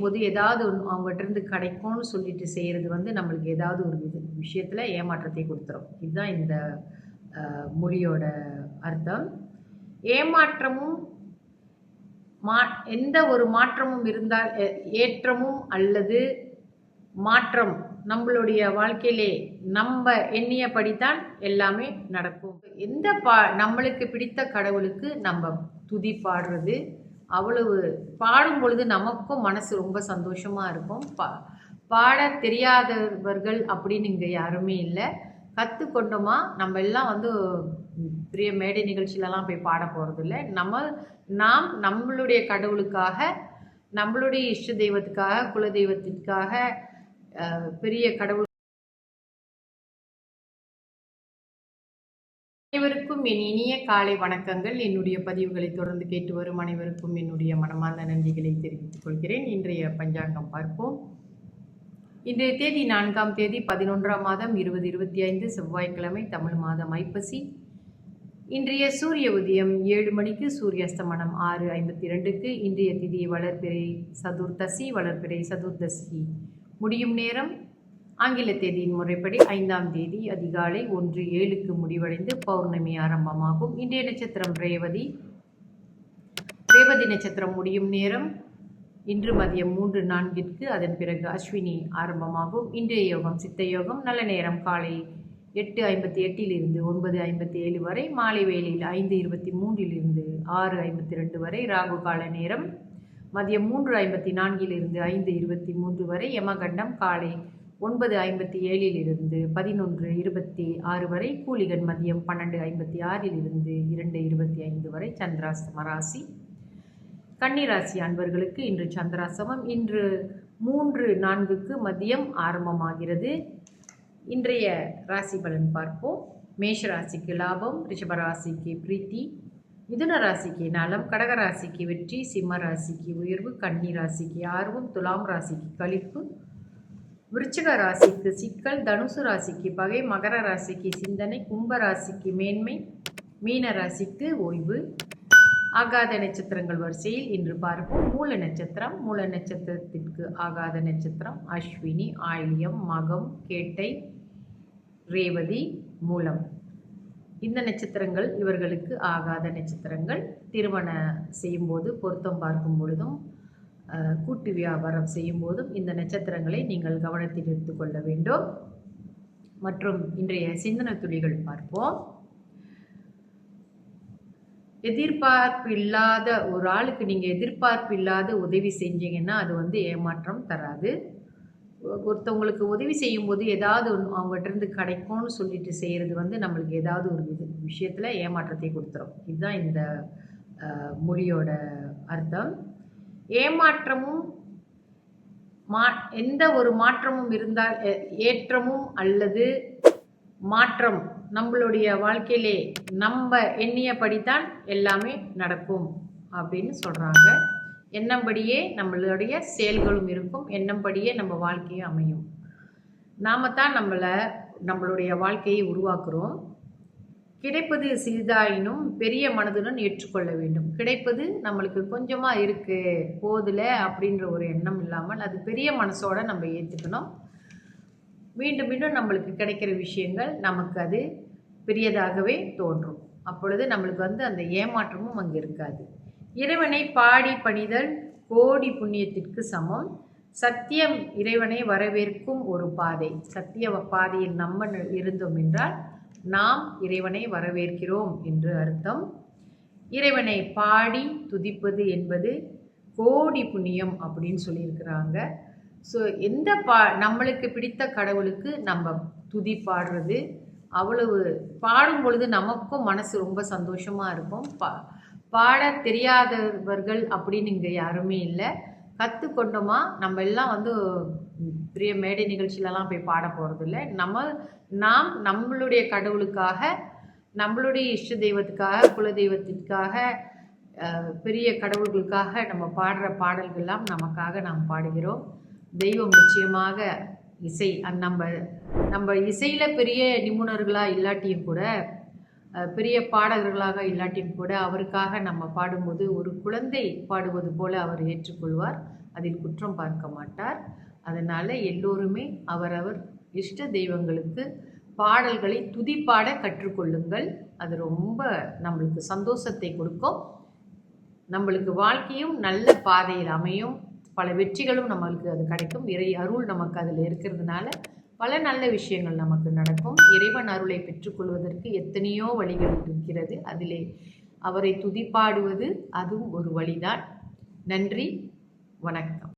போது ஏதாவது ஒன்று அவங்ககிட்ட இருந்து கிடைக்கும்னு சொல்லிட்டு செய்கிறது வந்து நம்மளுக்கு ஏதாவது ஒரு இது விஷயத்தில் ஏமாற்றத்தை கொடுத்துரும். இதுதான் இந்த மொழியோட அர்த்தம். ஏமாற்றமும் மா எந்த ஒரு மாற்றமும் இருந்தால் ஏற்றமும் அல்லது மாற்றம் நம்மளுடைய வாழ்க்கையிலே நம்ம எண்ணியபடித்தான் எல்லாமே நடக்கும். எந்த பா நம்மளுக்கு பிடித்த கடவுளுக்கு நம்ம துதி பாடுறது அவ்வளவு பாடும் பொழுது நமக்கும் மனசு ரொம்ப சந்தோஷமாக இருக்கும். பா பாட தெரியாதவர்கள் அப்படின்னு இங்கே யாருமே இல்லை. கற்றுக்கொண்டோமா நம்ம எல்லாம் வந்து பெரிய மேடை நிகழ்ச்சியிலலாம் போய் பாட போகிறதில்ல நம்ம நாம் நம்மளுடைய கடவுளுக்காக நம்மளுடைய இஷ்ட தெய்வத்துக்காக குல தெய்வத்திற்காக பெரிய கடவுள் அனைவருக்கும் என் இனிய காலை வணக்கங்கள். என்னுடைய பதிவுகளை தொடர்ந்து கேட்டு வரும் அனைவருக்கும் என்னுடைய மனமார்ந்த நன்றிகளை தெரிவித்துக் கொள்கிறேன். இன்றைய பஞ்சாங்கம் பார்ப்போம். இன்றைய தேதி நான்காம் தேதி பதினொன்றாம் மாதம் இருபது இருபத்தி ஐந்து செவ்வாய்க்கிழமை தமிழ் மாதம் ஐப்பசி. இன்றைய சூரிய உதயம் ஏழு மணிக்கு சூரிய அஸ்தமனம் ஆறு ஐம்பத்தி ரெண்டுக்கு இன்றைய திதி வளர்பிறை சதுர்தசி வளர்பிறை சதுர்தசி. முடியும் நேரம் ஆங்கில தேதியின் முறைப்படி ஐந்தாம் தேதி அதிகாலை ஒன்று ஏழுக்கு முடிவடைந்து பௌர்ணமி ஆரம்பமாகும். இன்றைய நட்சத்திரம் ரேவதி. ரேவதி நட்சத்திரம் முடியும் நேரம் இன்று மதியம் மூன்று நான்கிற்கு அதன் பிறகு அஸ்வினி ஆரம்பமாகும். இன்றைய யோகம் சித்த யோகம் நல்ல நேரம் காலை எட்டு ஐம்பத்தி எட்டிலிருந்து ஒன்பது ஐம்பத்தி ஏழு வரை மாலை வேளையில் ஐந்து இருபத்தி மூன்றிலிருந்து ஆறு ஐம்பத்தி ரெண்டு வரை ராகு கால நேரம் மதியம் மூன்று ஐம்பத்தி நான்கிலிருந்து ஐந்து இருபத்தி மூன்று வரை யமகண்டம் காலை ஒன்பது ஐம்பத்தி ஏழிலிருந்து பதினொன்று இருபத்தி ஆறு வரை கூலிகன் மதியம் பன்னெண்டு ஐம்பத்தி ஆறிலிருந்து இரண்டு இருபத்தி ஐந்து வரை சந்திராசம ராசி. கன்னிராசி அன்பர்களுக்கு இன்று சந்திராசமம் இன்று மூன்று நான்குக்கு மதியம் ஆரம்பமாகிறது. இன்றைய ராசி பலன் பார்ப்போம். மேஷ ராசிக்கு லாபம் ரிஷபராசிக்கு பிரீத்தி மிதுன ராசிக்கு நலம் கடக ராசிக்கு வெற்றி சிம்ம ராசிக்கு உயர்வு கன்னி ராசிக்கு ஆர்வம் துலாம் ராசிக்கு கழிப்பு விருச்சிக ராசிக்கு சிக்கல் தனுசு ராசிக்கு பகை மகர ராசிக்கு சிந்தனை கும்ப ராசிக்கு மேன்மை மீன ராசிக்கு ஓய்வு. ஆகாத நட்சத்திரங்கள் வரிசையில் இன்று பார்ப்போம். மூல நட்சத்திரம் மூல நட்சத்திரத்திற்கு ஆகாத நட்சத்திரம். அஸ்வினி ஆயில்யம் மகம் கேட்டை ரேவதி மூலம். இந்த நட்சத்திரங்கள் இவர்களுக்கு ஆகாத நட்சத்திரங்கள். திருமண செய்யும்போது பொருத்தம் பார்க்கும் பொழுதும் கூட்டு வியாபாரம் செய்யும் போதும் இந்த நட்சத்திரங்களை நீங்கள் கவனத்தில் எடுத்துக்கொள்ள வேண்டும். மற்றும் இன்றைய சிந்தனை துளிகள் பார்ப்போம். எதிர்பார்ப்பு இல்லாத ஒரு ஆளுக்கு நீங்கள் எதிர்பார்ப்பு இல்லாத உதவி செஞ்சீங்கன்னா அது வந்து ஏமாற்றம் தராது. ஒருத்தவங்களுக்கு உதவி செய்யும்போது ஏதாவது ஒன்று அவங்ககிட்டருந்து கிடைக்கும்னு சொல்லிட்டு செய்கிறது வந்து நம்மளுக்கு ஏதாவது ஒரு இது விஷயத்தில் ஏமாற்றத்தை கொடுத்துரும். இதுதான் இந்த மொழியோட அர்த்தம். ஏமாற்றமும் மா எந்த ஒரு மாற்றமும் இருந்தால் ஏற்றமும் அல்லது மாற்றம் நம்மளுடைய வாழ்க்கையிலே நம்ம எண்ணியபடித்தான் எல்லாமே நடக்கும் அப்படின்னு சொல்கிறாங்க எண்ணம்படியே நம்மளுடைய செயல்களும் இருக்கும். எண்ணம்படியே நம்ம வாழ்க்கையும் அமையும். நாம தான் நம்மளை நம்மளுடைய வாழ்க்கையை உருவாக்குறோம். கிடைப்பது சிறிதாயினும் பெரிய மனதுடன் ஏற்றுக்கொள்ள வேண்டும். கிடைப்பது நம்மளுக்கு கொஞ்சமாக இருக்குது போதில் அப்படின்ற ஒரு எண்ணம் இல்லாமல் அது பெரிய மனசோட நம்ம ஏற்றுக்கணும் மீண்டும் மீண்டும் நம்மளுக்கு கிடைக்கிற விஷயங்கள் நமக்கு அது பெரியதாகவே தோன்றும். அப்பொழுது நம்மளுக்கு வந்து அந்த ஏமாற்றமும் அங்கே இருக்காது. இறைவனை பாடி பணிதல் கோடி புண்ணியத்திற்கு சமம். சத்தியம் இறைவனை வரவேற்கும் ஒரு பாதை. சத்திய பாதையில் நம்ம இருந்தோம் என்றால் நாம் இறைவனை வரவேற்கிறோம் என்று அர்த்தம். இறைவனை பாடி துதிப்பது என்பது கோடி புண்ணியம் அப்படின்னு சொல்லியிருக்கிறாங்க. ஸோ எந்த பா நம்மளுக்கு பிடித்த கடவுளுக்கு நம்ம துதி பாடுறது அவ்வளவு பாடும் பொழுது நமக்கும் மனசு ரொம்ப சந்தோஷமாக இருக்கும். பா பாட தெரியாதவர்கள் அப்படின்னு இங்கே யாருமே இல்லை. கற்றுக்கொண்டோமா நம்ம எல்லாம் வந்து பெரிய மேடை நிகழ்ச்சியிலலாம் போய் பாட இல்லை நம்ம நாம் நம்மளுடைய கடவுளுக்காக நம்மளுடைய இஷ்ட தெய்வத்துக்காக குல தெய்வத்திற்காக பெரிய கடவுள்களுக்காக நம்ம பாடுற பாடல்கள்லாம் நமக்காக நாம் பாடுகிறோம். தெய்வம் நிச்சயமாக இசை அந் நம்ம நம்ம இசையில் பெரிய நிபுணர்களாக இல்லாட்டியும் கூட பெரிய பாடகர்களாக இல்லாட்டியும் கூட அவருக்காக நம்ம பாடும்போது ஒரு குழந்தை பாடுவது போல அவர் ஏற்றுக்கொள்வார். அதில் குற்றம் பார்க்க மாட்டார். அதனால் எல்லோருமே அவரவர் இஷ்ட தெய்வங்களுக்கு பாடல்களை துதிப்பாட கற்றுக்கொள்ளுங்கள். அது ரொம்ப நம்மளுக்கு சந்தோஷத்தை கொடுக்கும். நம்மளுக்கு வாழ்க்கையும் நல்ல பாதையில் அமையும். பல வெற்றிகளும் நம்மளுக்கு அது கிடைக்கும். இறை அருள் நமக்கு அதில் இருக்கிறதுனால பல நல்ல விஷயங்கள் நமக்கு நடக்கும். இறைவன் அருளை பெற்றுக்கொள்வதற்கு எத்தனையோ வழிகள் இருக்கிறது. அதிலே அவரை துதிப்பாடுவது அதுவும் ஒரு வழிதான். நன்றி. வணக்கம்.